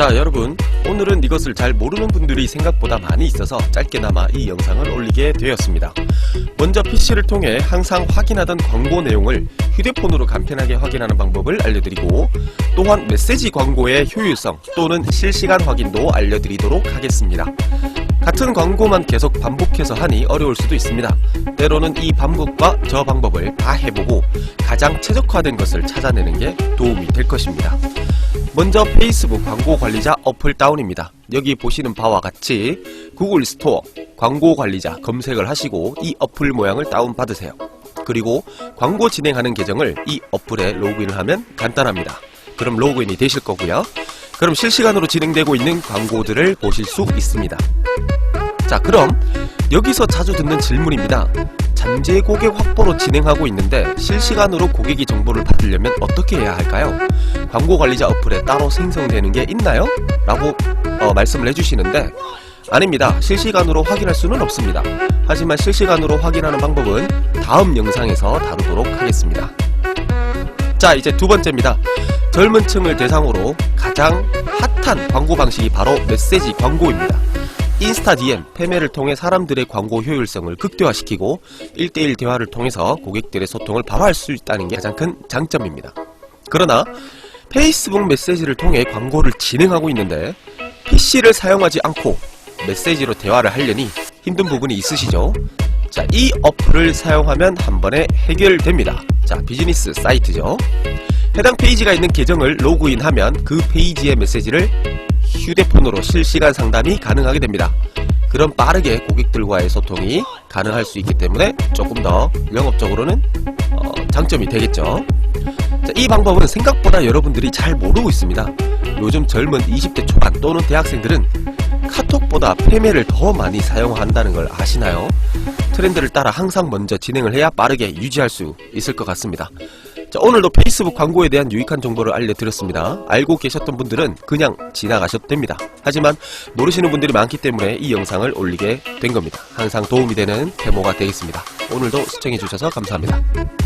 자 여러분. 오늘은 이것을 잘 모르는 분들이 생각보다 많이 있어서 짧게나마 이 영상을 올리게 되었습니다. 먼저 PC를 통해 항상 확인하던 광고 내용을 휴대폰으로 간편하게 확인하는 방법을 알려드리고 또한 메시지 광고의 효율성 또는 실시간 확인도 알려드리도록 하겠습니다. 같은 광고만 계속 반복해서 하니 어려울 수도 있습니다. 때로는 이 반복과 저 방법을 다 해보고 가장 최적화된 것을 찾아내는 게 도움이 될 것입니다 먼저 페이스북 광고 관리자 어플 다운입니다. 여기 보시는 바와 같이 구글 스토어 광고 관리자 검색을 하시고 이 어플 모양을 다운 받으세요. 그리고 광고 진행하는 계정을 이 어플에 로그인을 하면 간단합니다. 그럼 로그인이 되실 거고요. 그럼 실시간으로 진행되고 있는 광고들을 보실 수 있습니다. 자, 그럼 여기서 자주 듣는 질문입니다. 잠재 고객 확보로 진행하고 있는데 실시간으로 고객이 정보를 받으려면 어떻게 해야 할까요? 광고 관리자 어플에 따로 생성되는 게 있나요? 라고 어, 말씀을 해주시는데 아닙니다. 실시간으로 확인할 수는 없습니다. 하지만 실시간으로 확인하는 방법은 다음 영상에서 다루도록 하겠습니다. 자, 이제 두 번째입니다. 젊은 층을 대상으로 가장 핫한 광고 방식이 바로 메시지 광고입니다. 인스타 DM, 패매를 통해 사람들의 광고 효율성을 극대화시키고 1대1 대화를 통해서 고객들의 소통을 바로 할 수 있다는 게 가장 큰 장점입니다. 그러나 페이스북 메시지를 통해 광고를 진행하고 있는데 PC를 사용하지 않고 메시지로 대화를 하려니 힘든 부분이 있으시죠? 자, 이 어플을 사용하면 한 번에 해결됩니다. 자, 비즈니스 사이트죠. 해당 페이지가 있는 계정을 로그인하면 그 페이지의 메시지를 휴대폰으로 실시간 상담이 가능하게 됩니다. 그럼 빠르게 고객들과의 소통이 가능할 수 있기 때문에 조금 더 영업적으로는 어, 장점이 되겠죠. 자, 이 방법은 생각보다 여러분들이 잘 모르고 있습니다. 요즘 젊은 20대 초반 또는 대학생들은 카톡보다 페메를 더 많이 사용한다는 걸 아시나요? 트렌드를 따라 항상 먼저 진행을 해야 빠르게 유지할 수 있을 것 같습니다. 자, 오늘도 페이스북 광고에 대한 유익한 정보를 알려드렸습니다. 알고 계셨던 분들은 그냥 지나가셔도 됩니다. 하지만 모르시는 분들이 많기 때문에 이 영상을 올리게 된 겁니다. 항상 도움이 되는 데모가 되겠습니다. 오늘도 시청해주셔서 감사합니다.